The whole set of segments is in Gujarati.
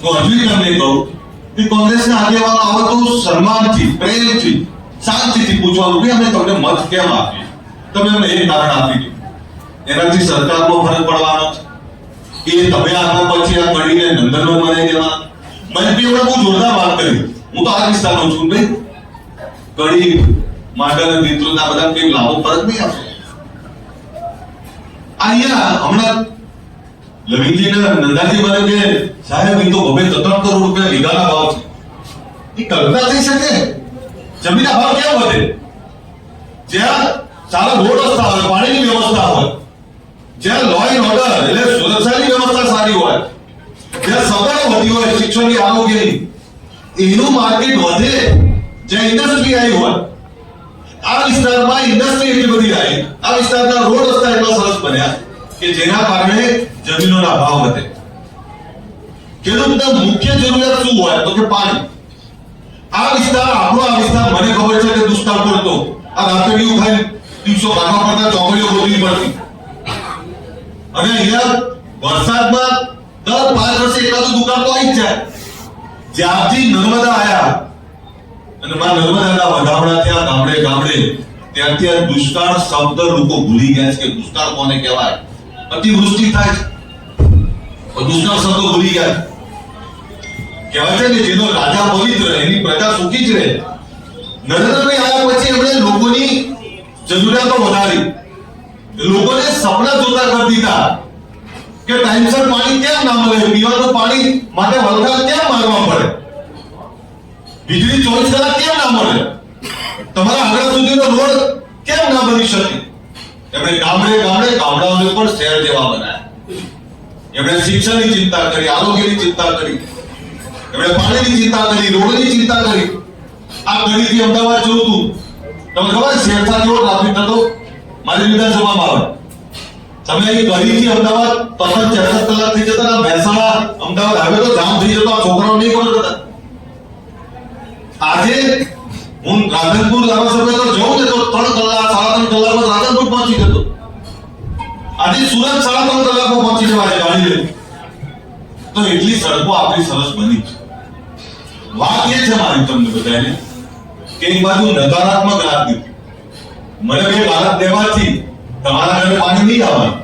તો હજુ તમને કહું કે કોંગ્રેસના આગેવાનો આવો તો સન્માનથી, પ્રેમથી, શાંતિથી પૂછવાનું કે અમે તમને મત કેમ આપીએ? તમે અમને એ કારણ આપી દો. એનાથી સરકારનો ફરક પડવાનો છે. કે તમે આગળ પછી આ કડીને નંદનનો બનાવી દેવા. મનપી એમણે બહુ જોરદાર વાત કરી. હું તો આ વિસ્તારનો છું ભાઈ કડી, માંડલ મિત્રોના બધા કઈ લાવો, ફરક નહીં આવશે અહીંયા હમણાં લવિંગજીને નંદાજી બને સાહેબ એ તો બબે ત્રણ કરોડ રૂપિયા લીધાના ભાવ છે. એ કલ્પના થઈ શકે? જમીનના ભાવ કેમ વધે? જ્યાં સારા રોડ રસ્તા હોય, પાણીની વ્યવસ્થા હોય, જ્યાં લો એન્ડ ઓર્ડર એટલે સુરક્ષાની વ્યવસ્થા સારી હોય, જ્યાં સગવડ વધી હોય શિક્ષણની આરોગ્યની, એનું માર્કેટ વધે, જ્યાં ઇન્ડસ્ટ્રી આવી હોય. આ વિસ્તારમાં ઇન્ડસ્ટ્રી એટલી બધી આવી. આ વિસ્તારના રોડ રસ્તા એટલા સરસ બન્યા કે જેના કારણે જમીનોના ભાવ વધે. ખેડૂતના મુખ્ય જરૂરિયાત શું હોય? તો કે પાણી. આ વિસ્તાર, આપણો આ વિસ્તાર મને ખબર છે કે દુષ્કાળ પડતો. આ રાતડીઓ ખાઈ દિવસો કાઢવા પડતા ચોકડીઓ ગોતવી પડતી. અને અહીંયા વરસાદમાં દર પાંચ વર્ષે એકાદું દુકાન તો આવી જ જાય. જ્યારથી નર્મદા આયા, અને માં નર્મદાના વધામણા થયા, ગામડે ગામડે, ત્યારથી આ દુષ્કાળ શબ્દ લોકો ભૂલી ગયા છે કે દુષ્કાળ કોને કહેવાય? અતિવૃષ્ટિ થાય છે. તો दूसरा શબ્દ ભૂલી ગયા. છે. કહેવાય છે ને, જેનો રાજા પવિત્ર, એની પ્રજા સુખી જ રહે. નરેન્દ્રભાઈ આવ્યા પછી એમણે લોકોની જરૂરિયાતો વધારી. લોકોને સપના જોતા કરી દીધા કે ટાઈમસર પાણી કેમ ના મળે? પીવાનું પાણી માટે વલખા કેમ મારવા પડે? વીજળી ચોવીસ કલાક કેમ ના મળે? તમારા આગળ સુધીનો રોડ કેમ ના બની શકે? એમણે ગામડે ગામડે, ગામડાઓને પણ શહેર જેવા બનાવ્યા. એમણે શિક્ષણની ચિંતા કરી, આરોગ્યની ચિંતા કરી. એમણે પાણીની ચિંતા કરી, રોડની ચિંતા કરી. આ ગરીબી અમદાવાદ જોયું હતું તમને ખબર શેરસા જેવો ટ્રાફિક થતો? મારી વિધાનસભામાં આવે. તમે અહીં ગલીથી અમદાવાદ પસંદ ચારસો કલાક થઈ જતા મહેસાણા અમદાવાદ હાઈવે તો જામ થઈ જતો, આ છોકરાઓ નહીં ખબર પડતા આજે હું રાધનપુર ધારાસભ્ય તો જઉં ને, તો ત્રણ કલાક, સાડા ત્રણ કલાકમાં રાધનપુર પહોંચી જતો. આજે સુરત સાડા ત્રણ કલાકમાં પહોંચી જવાય ગાડી લઈને તો એટલી સડકો આપણી સરસ બની છે. વાત એ છે મારી તમને બધાને કે એક બાજુ નકારાત્મક રાજનીતિ મને બે ગાળા દેવાથી તમારા ઘરે પાણી નહીં આવવાનું.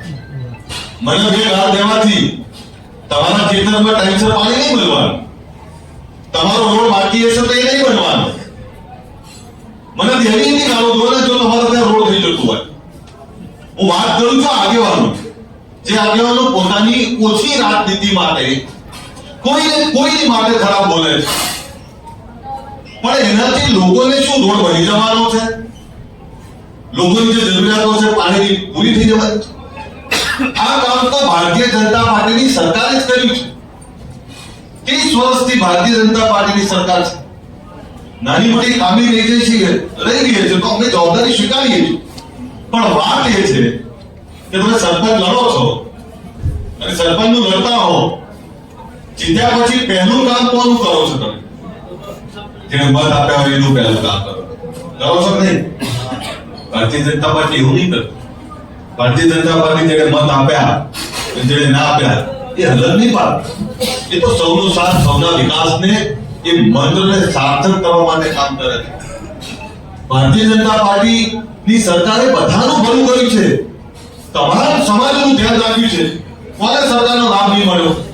મને બે ગાળા દેવાથી તમારા ખેતરમાં ટાઈમસર પાણી નહીં મળવાનું તમારો રોડ બાકી હશે તો એ નહીં બનવાનો મને ધ્યાન નહીં ગાળો દો જે આગેવાનો પોતાની ઓછી રાજનીતિ માટે કોઈને કોઈની માટે ખરાબ બોલે છે. પણ એનાથી લોકોને શું રોડ બની જવાનો છે? લોકોની જે જરૂરિયાતો છે, પાણીની પૂરી થઈ જવાની. આ કામ તો ભારતીય જનતા પાર્ટીની સરકારે જ કર્યું છે. ત્રીસ વર્ષથી ભારતીય જનતા પાર્ટીની સરકાર છે. નાની મોટી ખામી રહી છે રહી ગઈ છે, તો અમે જવાબદારી સ્વીકારીએ છીએ. પણ વાત એ છે કે તમે સરપંચ લડો છો? અને સરપંચનું લડતા હો. જીત્યા પછી પહેલું કામ કોનું કરો છો તમે? જેને મત આપ્યા હોય એનું પહેલું કામ કરો. કરો છો નહીં? ભારતીય જનતા પાર્ટી એવું નહીં કરતું. ભારતીય જનતા પાર્ટી જેને મત આપ્યા જેને ના આપ્યા, એ હલન નહીં પાડતી. એ તો સૌનો સાથ, સૌના વિકાસને એ મંત્રને સાર્થક કરવા માટે કામ કરે છે. ભારતીય જનતા પાર્ટી ની સરકારે બધાનું ભલું કર્યું છે. તમારા સમાજનું ધ્યાન રાખ્યું છે. કોને સરકારનો લાભ નહીં મળ્યો.